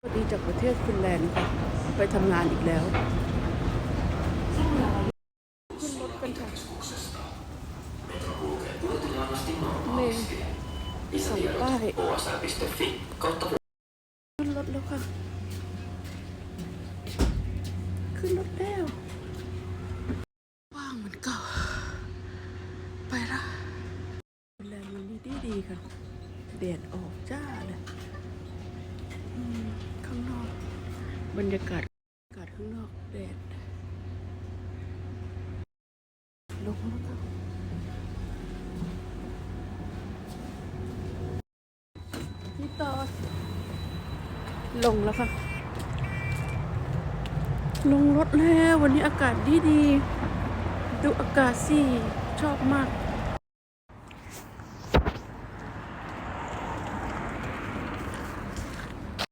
สวัสดีจากประเทศฟินแลนด์ค่ะไปทำงานอีกแล้ว ขึ้นรถกันค่ะเมย์ส่งป้ายขึ้นรถแล้วค่ะ ขึ้นรถแล้วว่างเหมือนเก่าไปละฟินแลนด์วันนี้ดีดีๆค่ะแดดออกจ้า บรรยากาศอากาศข้างนอกแดดลงแล้วค่ะพี่ต่อลงแล้วค่ะ ลงรถแล้ว วันนี้อากาศดีดี ดูอากาศสิ ชอบมาก